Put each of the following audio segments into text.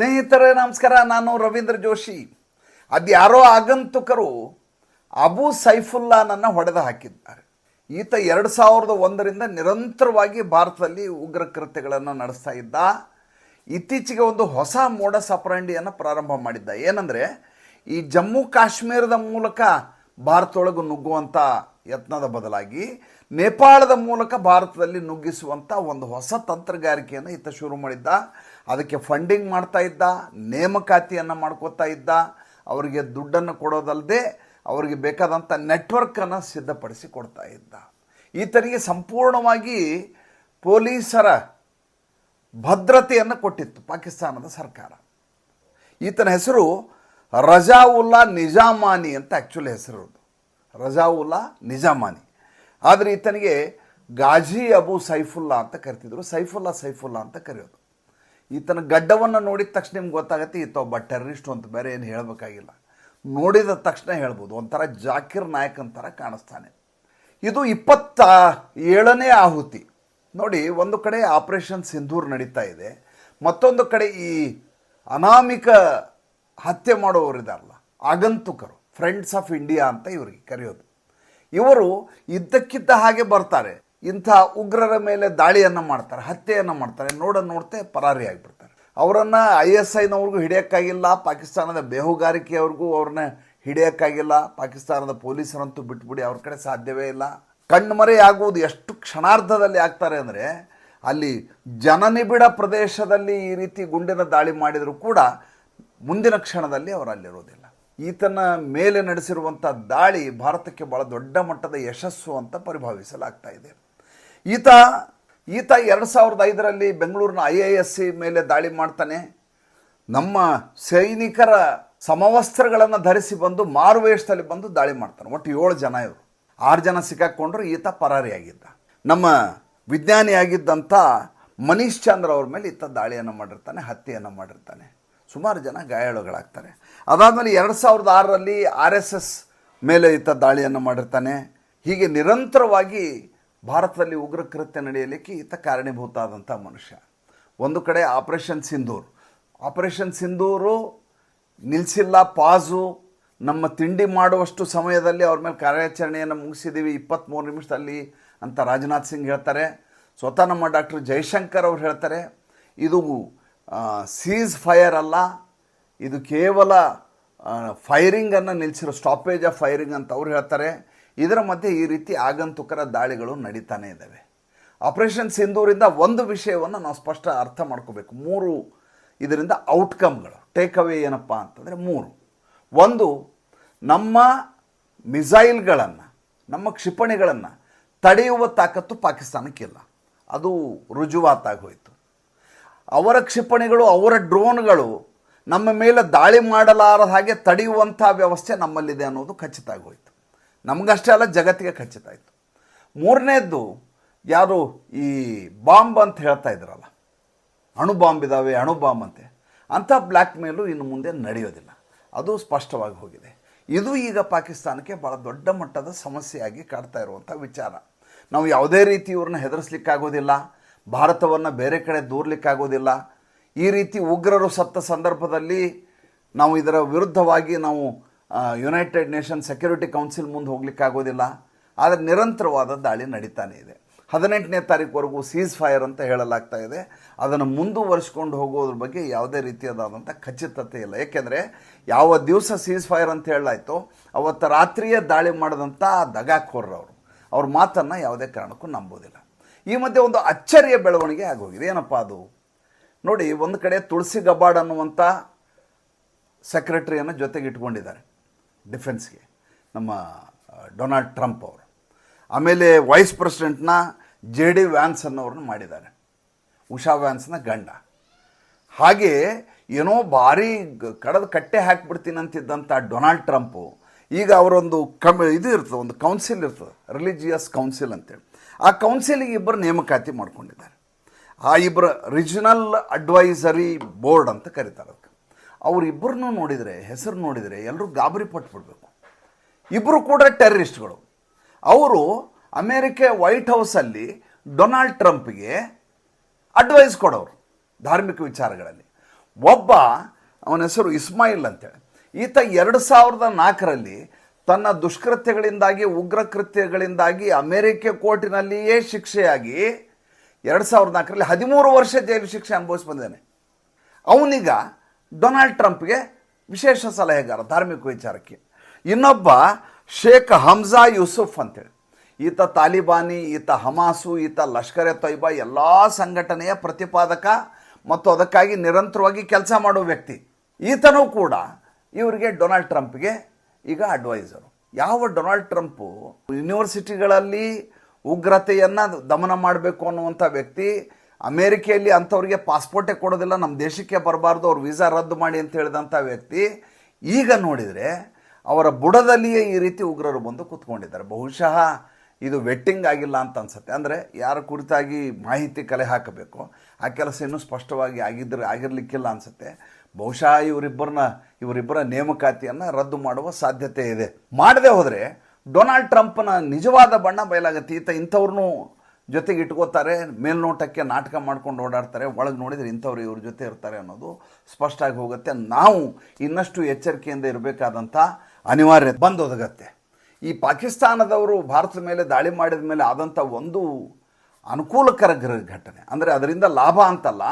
ಸ್ನೇಹಿತರೇ, ನಮಸ್ಕಾರ. ನಾನು ರವೀಂದ್ರ ಜೋಶಿ. ಅದು ಯಾರೋ ಆಗಂತುಕರು ಅಬು ಸೈಫುಲ್ಲಾನನ್ನು ಹೊಡೆದು ಹಾಕಿದ್ದಾರೆ. ಈತ ಎರಡು ಸಾವಿರದ ಒಂದರಿಂದ ನಿರಂತರವಾಗಿ ಭಾರತದಲ್ಲಿ ಉಗ್ರ ಕೃತ್ಯಗಳನ್ನು ನಡೆಸ್ತಾ ಇದ್ದ. ಇತ್ತೀಚೆಗೆ ಒಂದು ಹೊಸ ಮೋಡ ಸಪ್ರಾಂಡಿಯನ್ನು ಪ್ರಾರಂಭ ಮಾಡಿದ್ದ. ಏನಂದರೆ, ಈ ಜಮ್ಮು ಕಾಶ್ಮೀರದ ಮೂಲಕ ಭಾರತದೊಳಗೆ ನುಗ್ಗುವಂಥ ಯತ್ನದ ಬದಲಾಗಿ ನೇಪಾಳದ ಮೂಲಕ ಭಾರತದಲ್ಲಿ ನುಗ್ಗಿಸುವಂಥ ಒಂದು ಹೊಸ ತಂತ್ರಗಾರಿಕೆಯನ್ನು ಈತ ಶುರು ಮಾಡಿದ್ದ. ಅದಕ್ಕೆ ಫಂಡಿಂಗ್ ಮಾಡ್ತಾ ಇದ್ದ, ನೇಮಕಾತಿಯನ್ನು ಮಾಡ್ಕೋತಾ ಇದ್ದ, ಅವರಿಗೆ ದುಡ್ಡನ್ನು ಕೊಡೋದಲ್ಲದೆ ಅವರಿಗೆ ಬೇಕಾದಂಥ ನೆಟ್ವರ್ಕನ್ನು ಸಿದ್ಧಪಡಿಸಿ ಕೊಡ್ತಾ ಇದ್ದ. ಈತನಿಗೆ ಸಂಪೂರ್ಣವಾಗಿ ಪೊಲೀಸರ ಭದ್ರತೆಯನ್ನು ಕೊಟ್ಟಿತ್ತು ಪಾಕಿಸ್ತಾನದ ಸರ್ಕಾರ. ಈತನ ಹೆಸರು ರಜಾವುಲ್ಲಾ ನಿಜಾಮಾನಿ ಅಂತ ಆ್ಯಕ್ಚುಲಿ ಹೆಸರಿರೋದು ರಜಾವುಲ್ಲಾ ನಿಜಾಮಾನಿ. ಆದರೆ ಈತನಿಗೆ ಗಾಜಿ ಅಬು ಸೈಫುಲ್ಲಾ ಅಂತ ಕರಿತಿದ್ರು. ಸೈಫುಲ್ಲಾ ಸೈಫುಲ್ಲಾ ಅಂತ ಕರೆಯೋದು. ಈತನ ಗಡ್ಡವನ್ನು ನೋಡಿದ ತಕ್ಷಣ ನಿಮ್ಗೆ ಗೊತ್ತಾಗುತ್ತೆ, ಈತ ಒಬ್ಬ ಟೆರರಿಸ್ಟ್ ಅಂತ ಬೇರೆ ಏನು ಹೇಳಬೇಕಾಗಿಲ್ಲ. ನೋಡಿದ ತಕ್ಷಣ ಹೇಳ್ಬೋದು, ಒಂಥರ ಜಾಕಿರ್ ನಾಯಕ್ ಅಂತರ ಕಾಣಿಸ್ತಾನೆ. ಇದು ಇಪ್ಪತ್ತ ಏಳನೇ ಆಹುತಿ. ನೋಡಿ, ಒಂದು ಕಡೆ ಆಪರೇಷನ್ ಸಿಂಧೂರ್ ನಡೀತಾ ಇದೆ, ಮತ್ತೊಂದು ಕಡೆ ಈ ಅನಾಮಿಕ ಹತ್ಯೆ ಮಾಡುವವರಿದಾರಲ್ಲ, ಆಗಂತುಕರು ಫ್ರೆಂಡ್ಸ್ ಆಫ್ ಇಂಡಿಯಾ ಅಂತ ಇವರಿಗೆ ಕರೆಯೋದು. ಇವರು ಇದ್ದಕ್ಕಿದ್ದ ಹಾಗೆ ಬರ್ತಾರೆ. ಇಂಥ ಉಗ್ರರ ಮೇಲೆ ದಾಳಿಯನ್ನು ಮಾಡ್ತಾರೆ, ಹತ್ಯೆಯನ್ನು ಮಾಡ್ತಾರೆ ನೋಡ ನೋಡ್ತೆ ಪರಾರಿ ಆಗಿಬಿಡ್ತಾರೆ. ಅವರನ್ನು ಐ ಎಸ್ ಐನವ್ರಿಗೂ ಹಿಡಿಯೋಕ್ಕಾಗಿಲ್ಲ, ಪಾಕಿಸ್ತಾನದ ಬೇಹುಗಾರಿಕೆಯವ್ರಿಗೂ ಅವ್ರನ್ನ ಹಿಡಿಯೋಕ್ಕಾಗಿಲ್ಲ, ಪಾಕಿಸ್ತಾನದ ಪೊಲೀಸರಂತೂ ಬಿಟ್ಬಿಡಿ, ಅವ್ರ ಕಡೆ ಸಾಧ್ಯವೇ ಇಲ್ಲ. ಕಣ್ಮರೆಯಾಗುವುದು ಎಷ್ಟು ಕ್ಷಣಾರ್ಧದಲ್ಲಿ ಆಗ್ತಾರೆ ಅಂದರೆ, ಅಲ್ಲಿ ಜನನಿಬಿಡ ಪ್ರದೇಶದಲ್ಲಿ ಈ ರೀತಿ ಗುಂಡಿನ ದಾಳಿ ಮಾಡಿದರೂ ಕೂಡ ಮುಂದಿನ ಕ್ಷಣದಲ್ಲಿ ಅವರು ಅಲ್ಲಿರೋದಿಲ್ಲ. ಈತನ ಮೇಲೆ ನಡೆಸಿರುವಂಥ ದಾಳಿ ಭಾರತಕ್ಕೆ ಭಾಳ ದೊಡ್ಡ ಮಟ್ಟದ ಯಶಸ್ಸು ಅಂತ ಪರಿಭಾವಿಸಲಾಗ್ತಾ ಇದೆ. ಈತ ಈತ ಎರಡು ಸಾವಿರದ ಐದರಲ್ಲಿ ಬೆಂಗಳೂರಿನ ಐ ಎ ಎಸ್ ಸಿ ಮೇಲೆ ದಾಳಿ ಮಾಡ್ತಾನೆ. ನಮ್ಮ ಸೈನಿಕರ ಸಮವಸ್ತ್ರಗಳನ್ನು ಧರಿಸಿ ಬಂದು ಮಾರುವೇಷದಲ್ಲಿ ಬಂದು ದಾಳಿ ಮಾಡ್ತಾನೆ. ಒಟ್ಟು ಏಳು ಜನ ಇವರು. ಆರು ಜನ ಸಿಕ್ಕಾಕ್ಕೊಂಡ್ರು ಈತ ಪರಾರಿಯಾಗಿದ್ದ. ನಮ್ಮ ವಿಜ್ಞಾನಿಯಾಗಿದ್ದಂಥ ಮನೀಶ್ ಚಂದ್ರ ಅವ್ರ ಮೇಲೆ ಈತ ದಾಳಿಯನ್ನು ಮಾಡಿರ್ತಾನೆ, ಹತ್ಯೆಯನ್ನು ಮಾಡಿರ್ತಾನೆ. ಸುಮಾರು ಜನ ಗಾಯಾಳುಗಳಾಗ್ತಾರೆ. ಅದಾದಮೇಲೆ ಎರಡು ಸಾವಿರದ ಆರರಲ್ಲಿ ಆರ್ ಎಸ್ ಎಸ್ ಮೇಲೆ ಈತ ದಾಳಿಯನ್ನು ಮಾಡಿರ್ತಾನೆ. ಹೀಗೆ ನಿರಂತರವಾಗಿ ಭಾರತದಲ್ಲಿ ಉಗ್ರ ಕೃತ್ಯ ನಡೆಯಲಿಕ್ಕೆ ಈತ ಕಾರಣೀಭೂತಾದಂಥ ಮನುಷ್ಯ. ಒಂದು ಕಡೆ ಆಪರೇಷನ್ ಸಿಂಧೂರ್. ಆಪರೇಷನ್ ಸಿಂಧೂರು ನಿಲ್ಲಿಸಿಲ್ಲ ಪಾಸು, ನಮ್ಮ ತಿಂಡಿ ಮಾಡುವಷ್ಟು ಸಮಯದಲ್ಲಿ ಅವ್ರ ಮೇಲೆ ಕಾರ್ಯಾಚರಣೆಯನ್ನು ಮುಗಿಸಿದ್ದೀವಿ ಇಪ್ಪತ್ತ್ಮೂರು ನಿಮಿಷದಲ್ಲಿ ಅಂತ ರಾಜನಾಥ್ ಸಿಂಗ್ ಹೇಳ್ತಾರೆ. ಸ್ವತಃ ನಮ್ಮ ಡಾಕ್ಟರ್ ಜೈಶಂಕರ್ ಅವ್ರು ಹೇಳ್ತಾರೆ, ಇದು ಸೀಸ್ ಫೈರ್ ಅಲ್ಲ, ಇದು ಕೇವಲ ಫೈರಿಂಗನ್ನು ನಿಲ್ಲಿಸಿರೋ ಸ್ಟಾಪೇಜ್ ಆಫ್ ಫೈರಿಂಗ್ ಅಂತ ಅವ್ರು ಹೇಳ್ತಾರೆ. ಇದರ ಮಧ್ಯೆ ಈ ರೀತಿ ಆಗಂತುಕರ ದಾಳಿಗಳು ನಡೀತಾನೆ ಇದ್ದಾವೆ. ಆಪರೇಷನ್ ಸಿಂಧೂರಿಂದ ಒಂದು ವಿಷಯವನ್ನು ನಾವು ಸ್ಪಷ್ಟ ಅರ್ಥ ಮಾಡ್ಕೋಬೇಕು. ಮೂರು ಇದರಿಂದ ಔಟ್ಕಮ್ಗಳು ಟೇಕ್ ಅವೇ ಏನಪ್ಪ ಅಂತಂದರೆ ಮೂರು. ಒಂದು, ನಮ್ಮ ಮಿಸೈಲ್ಗಳನ್ನು ನಮ್ಮ ಕ್ಷಿಪಣಿಗಳನ್ನು ತಡೆಯುವ ತಾಕತ್ತು ಪಾಕಿಸ್ತಾನಕ್ಕಿಲ್ಲ ಅದು ರುಜುವಾತಾಗಿ ಹೋಯಿತು. ಅವರ ಕ್ಷಿಪಣಿಗಳು, ಅವರ ಡ್ರೋನ್ಗಳು ನಮ್ಮ ಮೇಲೆ ದಾಳಿ ಮಾಡಲಾರದ ಹಾಗೆ ತಡೆಯುವಂಥ ವ್ಯವಸ್ಥೆ ನಮ್ಮಲ್ಲಿದೆ ಅನ್ನೋದು ಖಚಿತ ಆಗೋಯ್ತು ನಮಗಷ್ಟೇ ಅಲ್ಲ, ಜಗತ್ತಿಗೆ ಖಚಿತ ಆಯಿತು. ಮೂರನೇದ್ದು ಯಾರು ಈ ಬಾಂಬ್ ಅಂತ ಹೇಳ್ತಾ ಇದ್ರಲ್ಲ, ಅಣು ಬಾಂಬ್ ಇದ್ದಾವೆ ಅಣು ಬಾಂಬ್ ಅಂತೆ, ಅಂಥ ಬ್ಲ್ಯಾಕ್ ಮೇಲು ಇನ್ನು ಮುಂದೆ ನಡೆಯೋದಿಲ್ಲ. ಅದು ಸ್ಪಷ್ಟವಾಗಿ ಹೋಗಿದೆ. ಇದು ಈಗ ಪಾಕಿಸ್ತಾನಕ್ಕೆ ಭಾಳ ದೊಡ್ಡ ಮಟ್ಟದ ಸಮಸ್ಯೆಯಾಗಿ ಕಾಡ್ತಾ ಇರುವಂಥ ವಿಚಾರ. ನಾವು ಯಾವುದೇ ರೀತಿ ಇವ್ರನ್ನ ಹೆದರಿಸ್ಲಿಕ್ಕಾಗೋದಿಲ್ಲ, ಭಾರತವನ್ನು ಬೇರೆ ಕಡೆ ದೂರಲಿಕ್ಕಾಗೋದಿಲ್ಲ. ಈ ರೀತಿ ಉಗ್ರರು ಸತ್ತ ಸಂದರ್ಭದಲ್ಲಿ ನಾವು ಇದರ ವಿರುದ್ಧವಾಗಿ ನಾವು ಯುನೈಟೆಡ್ ನೇಷನ್ ಸೆಕ್ಯೂರಿಟಿ ಕೌನ್ಸಿಲ್ ಮುಂದೆ ಹೋಗ್ಲಿಕ್ಕಾಗೋದಿಲ್ಲ ಆದರೆ ನಿರಂತರವಾದ ದಾಳಿ ನಡೀತಾನೆ ಇದೆ. ಹದಿನೆಂಟನೇ ತಾರೀಕುವರೆಗೂ ಸೀಸ್ ಫೈರ್ ಅಂತ ಹೇಳಲಾಗ್ತಾ ಇದೆ. ಅದನ್ನು ಮುಂದುವರಿಸ್ಕೊಂಡು ಹೋಗೋದ್ರ ಬಗ್ಗೆ ಯಾವುದೇ ರೀತಿಯಾದಂಥ ಖಚಿತತೆ ಇಲ್ಲ. ಏಕೆಂದರೆ ಯಾವ ದಿವಸ ಸೀಸ್ ಫೈರ್ ಅಂತ ಹೇಳಲಾಯಿತು, ಅವತ್ತು ರಾತ್ರಿಯೇ ದಾಳಿ ಮಾಡಿದಂಥ ದಗಾಖೋರ್ರವರು ಅವ್ರ. ಮಾತನ್ನು ಯಾವುದೇ ಕಾರಣಕ್ಕೂ ನಂಬೋದಿಲ್ಲ. ಈ ಮಧ್ಯೆ ಒಂದು ಅಚ್ಚರಿಯ ಬೆಳವಣಿಗೆ ಆಗೋಗಿದೆ. ಏನಪ್ಪ ಅದು? ನೋಡಿ, ಒಂದು ಕಡೆ ತುಳಸಿ ಗಬ್ಬಾಡ್ ಅನ್ನುವಂಥ ಸೆಕ್ರೆಟರಿಯನ್ನು ಜೊತೆಗೆ ಇಟ್ಕೊಂಡಿದ್ದಾರೆ ಡಿಫೆನ್ಸ್ಗೆ, ನಮ್ಮ ಡೊನಾಲ್ಡ್ ಟ್ರಂಪ್ ಅವರು. ಆಮೇಲೆ ವೈಸ್ ಪ್ರೆಸಿಡೆಂಟ್ನ ಜೆ ಡಿ ವ್ಯಾನ್ಸ್ ಅನ್ನೋರನ್ನ ಮಾಡಿದ್ದಾರೆ. ಉಷಾ ವ್ಯಾನ್ಸ್ನ ಗಂಡ. ಹಾಗೆ ಏನೋ ಭಾರಿ ಕಡದ ಕಟ್ಟೆ ಹಾಕ್ಬಿಡ್ತೀನಿ ಅಂತಿದ್ದಂಥ ಡೊನಾಲ್ಡ್ ಟ್ರಂಪು, ಈಗ ಅವರೊಂದು ಕಮ್, ಇದು ಇರ್ತದೆ, ಒಂದು ಕೌನ್ಸಿಲ್ ಇರ್ತದೆ, ರಿಲಿಜಿಯಸ್ ಕೌನ್ಸಿಲ್ ಅಂತೇಳಿ. ಆ ಕೌನ್ಸಿಲಿಗೆ ಇಬ್ಬರು ನೇಮಕಾತಿ ಮಾಡ್ಕೊಂಡಿದ್ದಾರೆ. ಆ ಇಬ್ಬರು ರಿಜಿನಲ್ ಅಡ್ವೈಸರಿ ಬೋರ್ಡ್ ಅಂತ ಕರೀತಾರೆ. ಅವರಿಬ್ಬರನ್ನೂ ನೋಡಿದರೆ, ಹೆಸರು ನೋಡಿದರೆ ಎಲ್ಲರೂ ಗಾಬರಿ ಪಟ್ಬಿಡ್ಬೇಕು. ಇಬ್ಬರು ಕೂಡ ಟೆರರಿಸ್ಟ್ಗಳು. ಅವರು ಅಮೇರಿಕೆ ವೈಟ್ ಹೌಸಲ್ಲಿ ಡೊನಾಲ್ಡ್ ಟ್ರಂಪ್ಗೆ ಅಡ್ವೈಸ್ ಕೊಡೋರು, ಧಾರ್ಮಿಕ ವಿಚಾರಗಳಲ್ಲಿ. ಒಬ್ಬ ಅವನ ಹೆಸರು ಇಸ್ಮಾಯಿಲ್ ಅಂತೇಳಿ. ಈತ ಎರಡು ಸಾವಿರದ ನಾಲ್ಕರಲ್ಲಿ ತನ್ನ ದುಷ್ಕೃತ್ಯಗಳಿಂದಾಗಿ, ಉಗ್ರ ಕೃತ್ಯಗಳಿಂದಾಗಿ ಅಮೇರಿಕೆ ಕೋರ್ಟಿನಲ್ಲಿಯೇ ಶಿಕ್ಷೆಯಾಗಿ ಎರಡು ಸಾವಿರದ ನಾಲ್ಕರಲ್ಲಿ ಹದಿಮೂರು ವರ್ಷ ಜೈಲು ಶಿಕ್ಷೆ ಅನುಭವಿಸಿ ಬಂದಿದ್ದಾನೆ. ಅವನೀಗ ಡೊನಾಲ್ಡ್ ಟ್ರಂಪ್ಗೆ ವಿಶೇಷ ಸಲಹೆಗಾರ, ಧಾರ್ಮಿಕ ವಿಚಾರಕ್ಕೆ. ಇನ್ನೊಬ್ಬ ಶೇಖ್ ಹಮ್ಜಾ ಯೂಸುಫ್ ಅಂತೇಳಿ. ಈತ ತಾಲಿಬಾನಿ, ಈತ ಹಮಾಸು, ಈತ ಲಷ್ಕರ್ ಎ ತೊಯ್ಬಾ, ಎಲ್ಲ ಸಂಘಟನೆಯ ಪ್ರತಿಪಾದಕ ಮತ್ತು ಅದಕ್ಕಾಗಿ ನಿರಂತರವಾಗಿ ಕೆಲಸ ಮಾಡುವ ವ್ಯಕ್ತಿ. ಈತನೂ ಕೂಡ ಇವರಿಗೆ ಡೊನಾಲ್ಡ್ ಟ್ರಂಪ್ಗೆ ಈಗ ಅಡ್ವೈಸರು. ಯಾವ ಡೊನಾಲ್ಡ್ ಟ್ರಂಪು ಯೂನಿವರ್ಸಿಟಿಗಳಲ್ಲಿ ಉಗ್ರತೆಯನ್ನು ದಮನ ಮಾಡಬೇಕು ಅನ್ನುವಂಥ ವ್ಯಕ್ತಿ ಅಮೇರಿಕೆಯಲ್ಲಿ ಅಂಥವ್ರಿಗೆ ಪಾಸ್ಪೋರ್ಟೇ ಕೊಡೋದಿಲ್ಲ, ನಮ್ಮ ದೇಶಕ್ಕೆ ಬರಬಾರ್ದು, ಅವ್ರ ವೀಸಾ ರದ್ದು ಮಾಡಿ ಅಂತ ಹೇಳಿದಂಥ ವ್ಯಕ್ತಿ ಈಗ ನೋಡಿದರೆ ಅವರ ಬುಡದಲ್ಲಿಯೇ ಈ ರೀತಿ ಉಗ್ರರು ಬಂದು ಕೂತ್ಕೊಂಡಿದ್ದಾರೆ. ಬಹುಶಃ ಇದು ವೆಟ್ಟಿಂಗ್ ಆಗಿಲ್ಲ ಅಂತ ಅನ್ಸುತ್ತೆ. ಅಂದರೆ ಯಾರ ಕುರಿತಾಗಿ ಮಾಹಿತಿ ಕಲೆ ಹಾಕಬೇಕು, ಆ ಕೆಲಸ ಇನ್ನೂ ಸ್ಪಷ್ಟವಾಗಿ ಆಗಿದ್ರೆ ಆಗಿರಲಿಕ್ಕಿಲ್ಲ ಅನ್ಸುತ್ತೆ. ಬಹುಶಃ ಇವರಿಬ್ಬರನ್ನ, ಇವರಿಬ್ಬರ ನೇಮಕಾತಿಯನ್ನು ರದ್ದು ಮಾಡುವ ಸಾಧ್ಯತೆ ಇದೆ. ಮಾಡದೆ ಹೋದರೆ ಡೊನಾಲ್ಡ್ ಟ್ರಂಪ್ನ ನಿಜವಾದ ಬಣ್ಣ ಬಯಲಾಗುತ್ತೆ. ಈತ ಇಂಥವ್ರನ್ನೂ ಜೊತೆಗೆ ಇಟ್ಕೋತಾರೆ ಮೇಲ್ನೋಟಕ್ಕೆ ನಾಟಕ ಮಾಡ್ಕೊಂಡು ಓಡಾಡ್ತಾರೆ, ಒಳಗೆ ನೋಡಿದರೆ ಇಂಥವ್ರು ಇವ್ರ ಜೊತೆ ಇರ್ತಾರೆ ಅನ್ನೋದು ಸ್ಪಷ್ಟ ಆಗಿ ಹೋಗುತ್ತೆ. ನಾವು ಇನ್ನಷ್ಟು ಎಚ್ಚರಿಕೆಯಿಂದ ಇರಬೇಕಾದಂಥ ಅನಿವಾರ್ಯ ಬಂದೊದಗತ್ತೆ. ಈ ಪಾಕಿಸ್ತಾನದವರು ಭಾರತದ ಮೇಲೆ ದಾಳಿ ಮಾಡಿದ ಮೇಲೆ ಆದಂಥ ಒಂದು ಅನುಕೂಲಕರ ಘಟನೆ. ಅಂದರೆ ಅದರಿಂದ ಲಾಭ ಅಂತಲ್ಲ,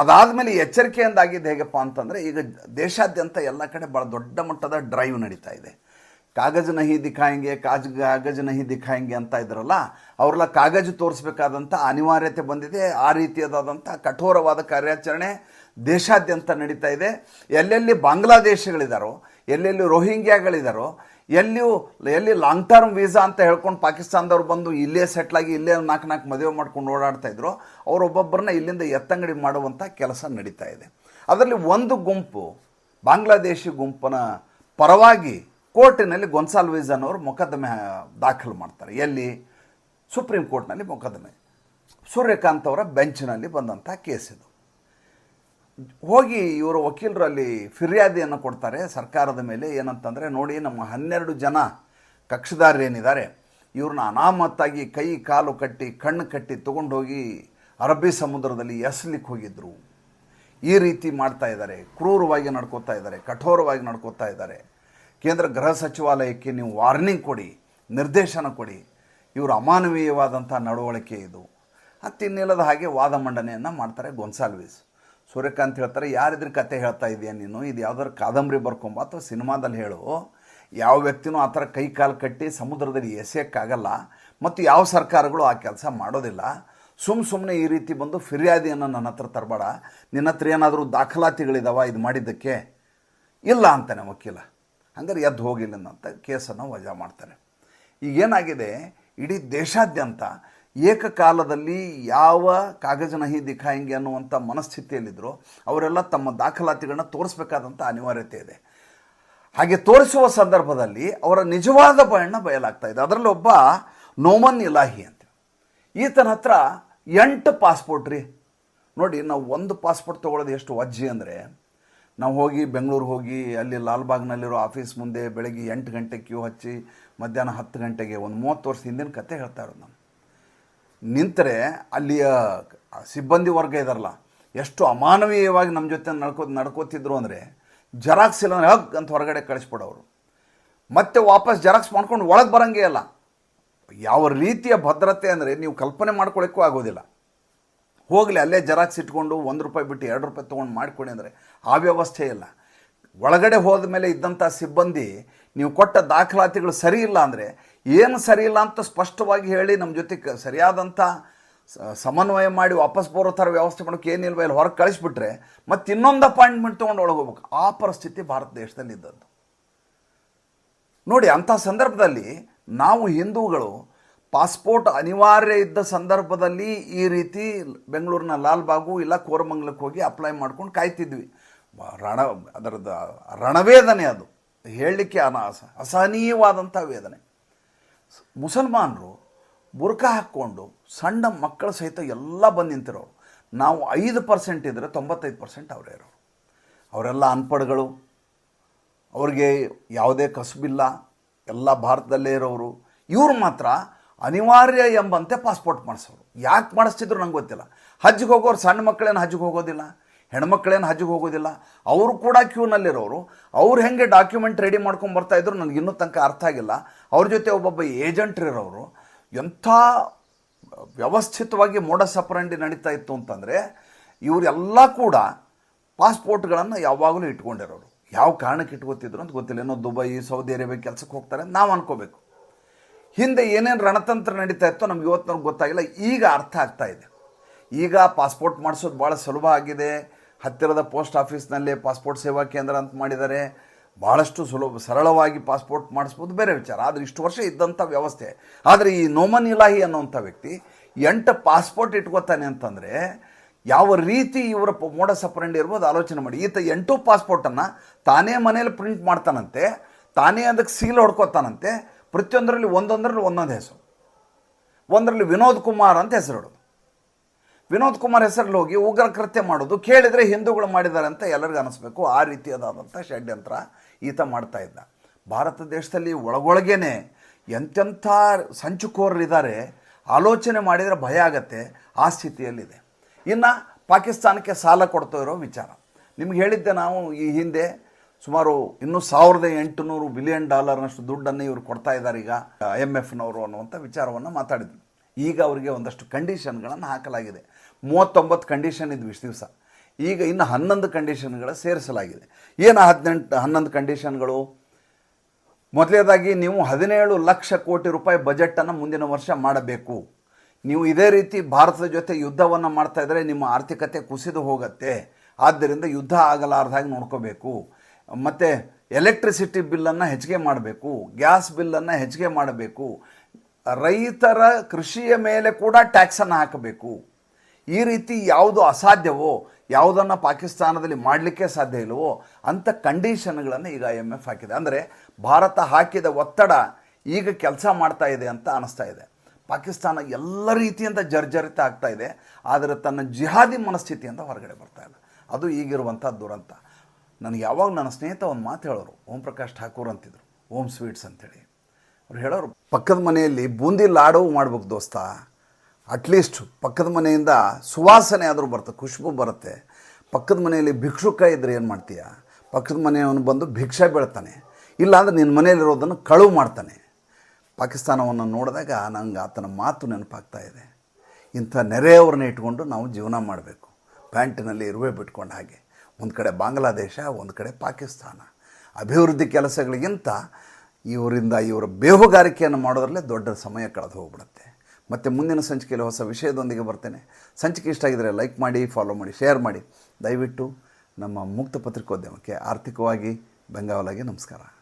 ಅದಾದಮೇಲೆ ಎಚ್ಚರಿಕೆಯಿಂದ ಆಗಿದ್ದು ಹೇಗಪ್ಪ ಅಂತಂದರೆ ಈಗ ದೇಶಾದ್ಯಂತ ಎಲ್ಲ ಕಡೆ ಭಾಳ ದೊಡ್ಡ ಮಟ್ಟದ ಡ್ರೈವ್ ನಡೀತಾ ಇದೆ. ಕಾಗಜ್ ನಹಿ ದಿಖಾಯಂಗೆ, ಕಾಜ್ ಕಾಗಜ್ ನಹಿ ದಿಖಾಯಂಗೆ ಅಂತ ಇದ್ರಲ್ಲ, ಅವರೆಲ್ಲ ಕಾಗಜ್ ತೋರಿಸ್ಬೇಕಾದಂಥ ಅನಿವಾರ್ಯತೆ ಬಂದಿದೆ. ಆ ರೀತಿಯಾದಂಥ ಕಠೋರವಾದ ಕಾರ್ಯಾಚರಣೆ ದೇಶಾದ್ಯಂತ ನಡೀತಾ ಇದೆ. ಎಲ್ಲೆಲ್ಲಿ ಬಾಂಗ್ಲಾದೇಶಗಳಿದಾರೋ, ಎಲ್ಲೆಲ್ಲಿ ರೋಹಿಂಗ್ಯಾಗಳಿದಾರೋ, ಎಲ್ಲಿಯೂ, ಎಲ್ಲಿ ಲಾಂಗ್ ಟರ್ಮ್ ವೀಸಾ ಅಂತ ಹೇಳ್ಕೊಂಡು ಪಾಕಿಸ್ತಾನದವ್ರು ಬಂದು ಇಲ್ಲೇ ಸೆಟ್ಲಾಗಿ ಇಲ್ಲೇ ನಾಲ್ಕು ನಾಲ್ಕು ಮದುವೆ ಮಾಡ್ಕೊಂಡು ಓಡಾಡ್ತಾ ಇದ್ರು ಅವರೊಬ್ಬೊಬ್ಬರನ್ನ ಇಲ್ಲಿಂದ ಎತ್ತಂಗಡಿ ಮಾಡುವಂಥ ಕೆಲಸ ನಡೀತಾ ಇದೆ. ಅದರಲ್ಲಿ ಒಂದು ಗುಂಪು, ಬಾಂಗ್ಲಾದೇಶಿ ಗುಂಪನ ಪರವಾಗಿ ಕೋರ್ಟಿನಲ್ಲಿ ಗೊನ್ಸಾಲ್ವಿಸ್ ಅನ್ನೋರು ಮೊಕದ್ದಮೆ ದಾಖಲು ಮಾಡ್ತಾರೆ. ಎಲ್ಲಿ? ಸುಪ್ರೀಂ ಕೋರ್ಟ್ನಲ್ಲಿ ಮೊಕದ್ದಮೆ. ಸೂರ್ಯಕಾಂತ್ ಅವರ ಬೆಂಚ್ನಲ್ಲಿ ಬಂದಂಥ ಕೇಸ್ ಇದು. ಹೋಗಿ ಇವರು ವಕೀಲರು ಅಲ್ಲಿ ಫಿರ್ಯಾದಿಯನ್ನು ಕೊಡ್ತಾರೆ. ಸರ್ಕಾರದ ಮೇಲೆ ಏನಂತಂದರೆ, ನೋಡಿ, ನಮ್ಮ ಹನ್ನೆರಡು ಜನ ಕಕ್ಷಿದಾರರೇನಿದ್ದಾರೆ ಇವ್ರನ್ನ ಅನಾಮತ್ತಾಗಿ ಕೈ, ಕಾಲು ಕಟ್ಟಿ, ಕಣ್ಣು ಕಟ್ಟಿ ತೊಗೊಂಡೋಗಿ ಅರಬ್ಬಿ ಸಮುದ್ರದಲ್ಲಿ ಎಸ್ಲಿಕ್ಕೆ ಹೋಗಿದ್ದರು ಈ ರೀತಿ ಮಾಡ್ತಾ ಇದ್ದಾರೆ. ಕ್ರೂರವಾಗಿ ನಡ್ಕೋತಾ ಇದ್ದಾರೆ. ಕಠೋರವಾಗಿ ನಡ್ಕೋತಾ ಇದ್ದಾರೆ. ಕೇಂದ್ರ ಗೃಹ ಸಚಿವಾಲಯಕ್ಕೆ ನೀವು ವಾರ್ನಿಂಗ್ ಕೊಡಿ, ನಿರ್ದೇಶನ ಕೊಡಿ. ಇವರು ಅಮಾನವೀಯವಾದಂಥ ನಡವಳಿಕೆ ಇದು. ಹತ್ತಿನ್ನಿಲ್ಲದ ಹಾಗೆ ವಾದ ಮಂಡನೆಯನ್ನು ಮಾಡ್ತಾರೆ ಗೊನ್ಸಾಲ್ವಿಸ್ ಸೂರ್ಯಕಾಂತ್ ಹೇಳ್ತಾರೆ, ಯಾರಿದ್ರ ಕತೆ ಹೇಳ್ತಾ ಇದೆಯಾ ನೀನು? ಇದು ಯಾವ್ದಾದ್ರು ಕಾದಂಬರಿ ಬರ್ಕೊಂಬ ಅಥವಾ ಸಿನಿಮಾದಲ್ಲಿ ಹೇಳು. ಯಾವ ವ್ಯಕ್ತಿನೂ ಆ ಥರ ಕೈ ಕಾಲು ಕಟ್ಟಿ ಸಮುದ್ರದಲ್ಲಿ ಎಸೆಯೋಕ್ಕಾಗಲ್ಲ ಮತ್ತು ಯಾವ ಸರ್ಕಾರಗಳು ಆ ಕೆಲಸ ಮಾಡೋದಿಲ್ಲ. ಸುಮ್ಮ ಸುಮ್ಮನೆ ಈ ರೀತಿ ಬಂದು ಫಿರ್ಯಾದಿಯನ್ನು ನನ್ನ ಹತ್ರ ತರಬೇಡ. ನಿನ್ನ ಹತ್ರ ಏನಾದರೂ ದಾಖಲಾತಿಗಳಿದಾವ ಇದು ಮಾಡಿದ್ದಕ್ಕೆ? ಇಲ್ಲ ಅಂತಾನೆ ವಕೀಲ. ಹಂಗಾರೆ ಎದ್ದು ಹೋಗಿಲ್ಲ ಅಂತ ಕೇಸನ್ನು ವಜಾ ಮಾಡ್ತಾರೆ. ಈಗೇನಾಗಿದೆ? ಇಡೀ ದೇಶಾದ್ಯಂತ ಏಕಕಾಲದಲ್ಲಿ ಯಾವ ಕಾಗಜ ನಹಿ ದಿಖಾಯಂಗೆ ಅನ್ನುವಂಥ ಮನಸ್ಥಿತಿಯಲ್ಲಿದ್ದರೂ ಅವರೆಲ್ಲ ತಮ್ಮ ದಾಖಲಾತಿಗಳನ್ನ ತೋರಿಸ್ಬೇಕಾದಂಥ ಅನಿವಾರ್ಯತೆ ಇದೆ. ಹಾಗೆ ತೋರಿಸುವ ಸಂದರ್ಭದಲ್ಲಿ ಅವರ ನಿಜವಾದ ಬಣ್ಣ ಬಯಲಾಗ್ತಾ ಇದೆ. ಅದರಲ್ಲಿ ಒಬ್ಬ ನೋಮನ್ ಇಲಾಹಿ ಅಂತ. ಈತನ ಹತ್ರ ಎಂಟು ಪಾಸ್ಪೋರ್ಟ್ ರೀ. ನೋಡಿ, ನಾವು ಒಂದು ಪಾಸ್ಪೋರ್ಟ್ ತೊಗೊಳ್ಳೋದು ಎಷ್ಟು ವಜ್ಜಿ ಅಂದರೆ ನಾವು ಹೋಗಿ ಬೆಂಗಳೂರು ಹೋಗಿ ಅಲ್ಲಿ ಲಾಲ್ಬಾಗ್ನಲ್ಲಿರೋ ಆಫೀಸ್ ಮುಂದೆ ಬೆಳಗ್ಗೆ ಎಂಟು ಗಂಟೆ ಕ್ಯೂ ಹಚ್ಚಿ ಮಧ್ಯಾಹ್ನ ಹತ್ತು ಗಂಟೆಗೆ ಒಂದು ಮೂವತ್ತು ವರ್ಷ ಹಿಂದಿನ ಕತೆ ಹೇಳ್ತಾ ಇರೋದು ನಾನು ನಿಂತರೆ ಅಲ್ಲಿಯ ಸಿಬ್ಬಂದಿ ವರ್ಗ ಇದಾರಲ್ಲ, ಎಷ್ಟು ಅಮಾನವೀಯವಾಗಿ ನಮ್ಮ ಜೊತೆ ನಡ್ಕೋ, ನಡ್ಕೋತಿದ್ರು ಅಂದರೆ ಜೆರಾಕ್ಸ್ ಇಲ್ಲ ಅಂದರೆ ಹಗ್ ಅಂತ ಹೊರಗಡೆ ಕಳಿಸ್ಬಿಡೋರು. ಮತ್ತೆ ವಾಪಸ್ ಜೆರಾಕ್ಸ್ ಮಾಡ್ಕೊಂಡು ಒಳಗೆ ಬರೋಂಗೇ ಇಲ್ಲ ಯಾವ ರೀತಿಯ ಭದ್ರತೆ ಅಂದರೆ ನೀವು ಕಲ್ಪನೆ ಮಾಡ್ಕೊಳ್ಳೋಕ್ಕೂ ಆಗೋದಿಲ್ಲ. ಹೋಗಲಿ, ಅಲ್ಲೇ ಜರಾಕ್ಸ್ ಇಟ್ಕೊಂಡು ಒಂದು ರೂಪಾಯಿ ಬಿಟ್ಟು ಎರಡು ರೂಪಾಯಿ ತೊಗೊಂಡು ಮಾಡಿಕೊಡಿ ಅಂದರೆ ಆ ವ್ಯವಸ್ಥೆ ಇಲ್ಲ. ಒಳಗಡೆ ಹೋದ ಮೇಲೆ ಇದ್ದಂಥ ಸಿಬ್ಬಂದಿ, ನೀವು ಕೊಟ್ಟ ದಾಖಲಾತಿಗಳು ಸರಿ ಇಲ್ಲ ಅಂದರೆ ಏನು ಸರಿ ಇಲ್ಲ ಅಂತ ಸ್ಪಷ್ಟವಾಗಿ ಹೇಳಿ ನಮ್ಮ ಜೊತೆ ಕ- ಸರಿಯಾದಂಥ ಸಮನ್ವಯ ಮಾಡಿ ವಾಪಸ್ ಬರೋ ಥರ ವ್ಯವಸ್ಥೆ ಮಾಡೋಕೆ ಏನಿಲ್ವ ಇಲ್ಲಿ. ಹೊರಗೆ ಕಳಿಸ್ಬಿಟ್ರೆ ಮತ್ತೆ ಇನ್ನೊಂದು ಅಪಾಯಿಂಟ್ಮೆಂಟ್ ತೊಗೊಂಡು ಒಳಗೆ ಹೋಗ್ಬೇಕು ಆ ಪರಿಸ್ಥಿತಿ ಭಾರತ ದೇಶದಲ್ಲಿ ಇದ್ದದ್ದು ನೋಡಿ, ಅಂಥ ಸಂದರ್ಭದಲ್ಲಿ ನಾವು ಹಿಂದೂಗಳು ಪಾಸ್ಪೋರ್ಟ್ ಅನಿವಾರ್ಯ ಇದ್ದ ಸಂದರ್ಭದಲ್ಲಿ ಈ ರೀತಿ ಬೆಂಗಳೂರಿನ ಲಾಲ್ಬಾಗು ಇಲ್ಲ ಕೋರಮಂಗಲಕ್ಕೆ ಹೋಗಿ ಅಪ್ಲೈ ಮಾಡ್ಕೊಂಡು ಕಾಯ್ತಿದ್ವಿ. ರಣ, ಅದರದ್ದು ರಣವೇದನೆ ಅದು. ಹೇಳಲಿಕ್ಕೆ ಅನ, ಅಸಹನೀಯವಾದಂಥ ವೇದನೆ. ಮುಸಲ್ಮಾನರು ಬುರ್ಕ ಹಾಕ್ಕೊಂಡು ಸಣ್ಣ ಮಕ್ಕಳ ಸಹಿತ ಎಲ್ಲ ಬಂದು ನಿಂತಿರೋರು. ನಾವು ಐದು ಪರ್ಸೆಂಟ್ ಇದ್ದರೆ ತೊಂಬತ್ತೈದು ಪರ್ಸೆಂಟ್ ಅವರೇ ಇರೋರು. ಅವರೆಲ್ಲ ಅನ್ಪಡ್ಗಳು. ಅವ್ರಿಗೆ ಯಾವುದೇ ಕಸುಬಿಲ್ಲ. ಎಲ್ಲ ಭಾರತದಲ್ಲೇ ಇರೋರು. ಇವರು ಮಾತ್ರ ಅನಿವಾರ್ಯ ಎಂಬಂತೆ ಪಾಸ್ಪೋರ್ಟ್ ಮಾಡಿಸೋರು. ಯಾಕೆ ಮಾಡಿಸ್ತಿದ್ರು ನಂಗೆ ಗೊತ್ತಿಲ್ಲ. ಹಜ್ಜಿಗೆ ಹೋಗೋರು ಸಣ್ಣ ಮಕ್ಕಳೇನು ಹಜ್ಜಿಗೆ ಹೋಗೋದಿಲ್ಲ, ಹೆಣ್ಮಕ್ಳೇನು ಹಜ್ಜಿಗೆ ಹೋಗೋದಿಲ್ಲ. ಅವರು ಕೂಡ ಕ್ಯೂನಲ್ಲಿರೋರು ಅವ್ರು ಹೆಂಗೆ ಡಾಕ್ಯುಮೆಂಟ್ ರೆಡಿ ಮಾಡ್ಕೊಂಡು ಬರ್ತಾ ಇದ್ರು ನನಗೆ ಇನ್ನೂ ತನಕ ಅರ್ಥ ಆಗಿಲ್ಲ. ಅವ್ರ ಜೊತೆ ಒಬ್ಬೊಬ್ಬ ಏಜೆಂಟ್ ಇರೋರು. ಎಂಥ ವ್ಯವಸ್ಥಿತವಾಗಿ ಮೋಡ ಸಪರಂಡಿ ನಡೀತಾ ಇತ್ತು ಅಂತಂದರೆ ಇವರೆಲ್ಲ ಕೂಡ ಪಾಸ್ಪೋರ್ಟ್ಗಳನ್ನು ಯಾವಾಗಲೂ ಇಟ್ಕೊಂಡಿರೋರು. ಯಾವ ಕಾರಣಕ್ಕೆ ಇಟ್ಕೋತಿದ್ರು ಅಂತ ಗೊತ್ತಿಲ್ಲ. ಏನೋ ದುಬೈ, ಸೌದಿ ಅರೇಬಿಯಾ ಕೆಲಸಕ್ಕೆ ಹೋಗ್ತಾರೆ. ನಾವು ಅನ್ಕೋಬೇಕು. ಹಿಂದೆ ಏನೇನು ರಣತಂತ್ರ ನಡೀತಾ ಇತ್ತೋ ನಮ್ಗೆ ಇವತ್ತು ನಮ್ಗೆ ಗೊತ್ತಾಗಿಲ್ಲ. ಈಗ ಅರ್ಥ ಆಗ್ತಾ ಇದೆ. ಈಗ ಪಾಸ್ಪೋರ್ಟ್ ಮಾಡಿಸೋದು ಭಾಳ ಸುಲಭ ಆಗಿದೆ. ಹತ್ತಿರದ ಪೋಸ್ಟ್ ಆಫೀಸ್ನಲ್ಲೇ ಪಾಸ್ಪೋರ್ಟ್ ಸೇವಾ ಕೇಂದ್ರ ಅಂತ ಮಾಡಿದ್ದಾರೆ. ಭಾಳಷ್ಟು ಸುಲಭ, ಸರಳವಾಗಿ ಪಾಸ್ಪೋರ್ಟ್ ಮಾಡಿಸ್ಬೋದು. ಬೇರೆ ವಿಚಾರ. ಆದರೆ ಇಷ್ಟು ವರ್ಷ ಇದ್ದಂಥ ವ್ಯವಸ್ಥೆ. ಆದರೆ ಈ ನೋಮನ್ ಇಲಾಹಿ ಅನ್ನೋಂಥ ವ್ಯಕ್ತಿ ಎಂಟು ಪಾಸ್ಪೋರ್ಟ್ ಇಟ್ಕೋತಾನೆ ಅಂತಂದರೆ ಯಾವ ರೀತಿ ಇವರ ಮೋಡ ಸಪರಂಡಿ ಇರ್ಬೋದು ಆಲೋಚನೆ ಮಾಡಿ. ಈತ ಎಂಟು ಪಾಸ್ಪೋರ್ಟನ್ನು ತಾನೇ ಮನೇಲಿ ಪ್ರಿಂಟ್ ಮಾಡ್ತಾನಂತೆ, ತಾನೇ ಅದಕ್ಕೆ ಸೀಲ್ ಹೊಡ್ಕೋತಾನಂತೆ ಪ್ರತಿಯೊಂದರಲ್ಲಿ ಒಂದೊಂದರಲ್ಲಿ ಒಂದೊಂದು ಹೆಸರು. ಒಂದರಲ್ಲಿ ವಿನೋದ್ ಕುಮಾರ್ ಅಂತ ಹೇಳೋದು ವಿನೋದ್ ಕುಮಾರ್ ಹೆಸರಲ್ಲಿ ಹೋಗಿ ಉಗ್ರ ಕೃತ್ಯ ಮಾಡೋದು, ಕೇಳಿದರೆ ಹಿಂದೂಗಳು ಮಾಡಿದ್ದಾರೆ ಅಂತ ಎಲ್ಲರಿಗೂ ಅನಿಸ್ಬೇಕು. ಆ ರೀತಿಯಾದಂಥ ಷಡ್ಯಂತ್ರ ಈತ ಮಾಡ್ತಾ ಇದ್ದ. ಭಾರತ ದೇಶದಲ್ಲಿ ಒಳಗೊಳಗೇನೆ ಎಂತೆಂಥ ಸಂಚುಕೋರರಿದ್ದಾರೆ, ಆಲೋಚನೆ ಮಾಡಿದರೆ ಭಯ ಆಗತ್ತೆ, ಆ ಸ್ಥಿತಿಯಲ್ಲಿದೆ. ಇನ್ನು ಪಾಕಿಸ್ತಾನಕ್ಕೆ ಸಾಲ ಕೊಡ್ತಾ ಇರೋ ವಿಚಾರ. ನಿಮ್ಗೆ ಹೇಳಿದ್ದೆ ನಾವು ಈ ಹಿಂದೆ ಸುಮಾರು ಇನ್ನು ಸಾವಿರದ ಎಂಟುನೂರು ಬಿಲಿಯನ್ ಡಾಲರ್ನಷ್ಟು ದುಡ್ಡನ್ನು ಇವರು ಕೊಡ್ತಾ ಇದ್ದಾರೆ ಈಗ ಐ ಎಂ ಎಫ್ನವರು ಅನ್ನುವಂಥ ವಿಚಾರವನ್ನು ಮಾತಾಡಿದ್ರು ಈಗ ಅವರಿಗೆ ಒಂದಷ್ಟು ಕಂಡೀಷನ್ಗಳನ್ನು ಹಾಕಲಾಗಿದೆ. ಮೂವತ್ತೊಂಬತ್ತು ಕಂಡೀಷನ್ ಇದ್ವಿ ಇಷ್ಟು ದಿವಸ. ಈಗ ಇನ್ನು ಹನ್ನೊಂದು ಕಂಡೀಷನ್ಗಳ ಸೇರಿಸಲಾಗಿದೆ. ಏನು ಹದಿನೆಂಟು, ಹನ್ನೊಂದು ಕಂಡೀಷನ್ಗಳು? ಮೊದಲನೇದಾಗಿ ನೀವು ಹದಿನೇಳು ಲಕ್ಷ ಕೋಟಿ ರೂಪಾಯಿ ಬಜೆಟನ್ನು ಮುಂದಿನ ವರ್ಷ ಮಾಡಬೇಕು. ನೀವು ಇದೇ ರೀತಿ ಭಾರತದ ಜೊತೆ ಯುದ್ಧವನ್ನು ಮಾಡ್ತಾ ಇದ್ದರೆ ನಿಮ್ಮ ಆರ್ಥಿಕತೆ ಕುಸಿದು ಹೋಗುತ್ತೆ. ಆದ್ದರಿಂದ ಯುದ್ಧ ಆಗಲಾರ್ದಾಗಿ ನೋಡ್ಕೋಬೇಕು. ಮತ್ತು ಎಲೆಕ್ಟ್ರಿಸಿಟಿ ಬಿಲ್ಲನ್ನು ಹೆಚ್ಚಿಗೆ ಮಾಡಬೇಕು ಗ್ಯಾಸ್ ಬಿಲ್ಲನ್ನು ಹೆಚ್ಚಿಗೆ ಮಾಡಬೇಕು, ರೈತರ ಕೃಷಿಯ ಮೇಲೆ ಕೂಡ ಟ್ಯಾಕ್ಸನ್ನು ಹಾಕಬೇಕು. ಈ ರೀತಿ ಯಾವುದು ಅಸಾಧ್ಯವೋ, ಯಾವುದನ್ನು ಪಾಕಿಸ್ತಾನದಲ್ಲಿ ಮಾಡಲಿಕ್ಕೆ ಸಾಧ್ಯ ಇಲ್ಲವೋ ಅಂಥ ಕಂಡೀಷನ್ಗಳನ್ನು ಈಗ ಐ ಎಂ ಎಫ್ ಹಾಕಿದೆ. ಅಂದರೆ ಭಾರತ ಹಾಕಿದ ಒತ್ತಡ ಈಗ ಕೆಲಸ ಮಾಡ್ತಾ ಇದೆ ಅಂತ ಅನಿಸ್ತಾ ಇದೆ. ಪಾಕಿಸ್ತಾನ ಎಲ್ಲ ರೀತಿಯಿಂದ ಜರ್ಜರಿತ ಆಗ್ತಾ ಇದೆ. ಆದರೆ ತನ್ನ ಜಿಹಾದಿ ಮನಸ್ಥಿತಿಯಿಂದ ಹೊರಗಡೆ ಬರ್ತಾ ಇಲ್ಲ. ಅದು ಈಗಿರುವಂಥ ದುರಂತ. ನನಗೆ ಯಾವಾಗ ನನ್ನ ಸ್ನೇಹಿತ ಒಂದು ಮಾತು ಹೇಳೋರು, ಓಂ ಪ್ರಕಾಶ್ ಠಾಕೂರ್ ಅಂತಿದ್ರು, ಓಂ ಸ್ವೀಟ್ಸ್ ಅಂತೇಳಿ ಅವ್ರು ಹೇಳೋರು, ಪಕ್ಕದ ಮನೆಯಲ್ಲಿ ಬೂಂದಿ ಲಾಡು ಮಾಡ್ಬೇಕು ದೋಸ್ತ ಅಟ್ಲೀಸ್ಟ್ ಪಕ್ಕದ ಮನೆಯಿಂದ ಸುವಾಸನೆ ಆದರೂ ಬರುತ್ತೆ, ಖುಷ್ಬು ಬರುತ್ತೆ. ಪಕ್ಕದ ಮನೆಯಲ್ಲಿ ಭಿಕ್ಷುಕ ಇದ್ದರೆ ಏನು ಮಾಡ್ತೀಯ? ಪಕ್ಕದ ಮನೆಯವನು ಬಂದು ಭಿಕ್ಷೆ ಬೀಳ್ತಾನೆ. ಇಲ್ಲಾಂದ್ರೆ ನಿನ್ನ ಮನೆಯಲ್ಲಿರೋದನ್ನು ಕಳುವು ಮಾಡ್ತಾನೆ. ಪಾಕಿಸ್ತಾನವನ್ನು ನೋಡಿದಾಗ ನಂಗೆ ಆತನ ಮಾತು ನೆನಪಾಗ್ತಾ ಇದೆ. ಇಂಥ ನೆರೆಯವ್ರನ್ನ ಇಟ್ಕೊಂಡು ನಾವು ಜೀವನ ಮಾಡಬೇಕು. ಪ್ಯಾಂಟಿನಲ್ಲಿ ಇರುವೆ ಬಿಟ್ಕೊಂಡು ಹಾಗೆ. ಒಂದು ಕಡೆ ಬಾಂಗ್ಲಾದೇಶ, ಒಂದು ಕಡೆ ಪಾಕಿಸ್ತಾನ. ಅಭಿವೃದ್ಧಿ ಕೆಲಸಗಳಿಗಿಂತ ಇವರಿಂದ ಇವರ ಬೇಹುಗಾರಿಕೆಯನ್ನು ಮಾಡೋದ್ರಲ್ಲೇ ದೊಡ್ಡ ಸಮಯ ಕಳೆದು ಹೋಗ್ಬಿಡುತ್ತೆ. ಮತ್ತು ಮುಂದಿನ ಸಂಚಿಕೆಯಲ್ಲಿ ಹೊಸ ವಿಷಯದೊಂದಿಗೆ ಬರ್ತೇನೆ. ಸಂಚಿಕೆ ಇಷ್ಟ ಆಗಿದರೆ ಲೈಕ್ ಮಾಡಿ ಫಾಲೋ ಮಾಡಿ ಶೇರ್ ಮಾಡಿ. ದಯವಿಟ್ಟು ನಮ್ಮ ಮುಕ್ತ ಪತ್ರಿಕೋದ್ಯಮಕ್ಕೆ ಆರ್ಥಿಕವಾಗಿ ಬೆಂಗಾವಲಾಗಿ ನಮಸ್ಕಾರ.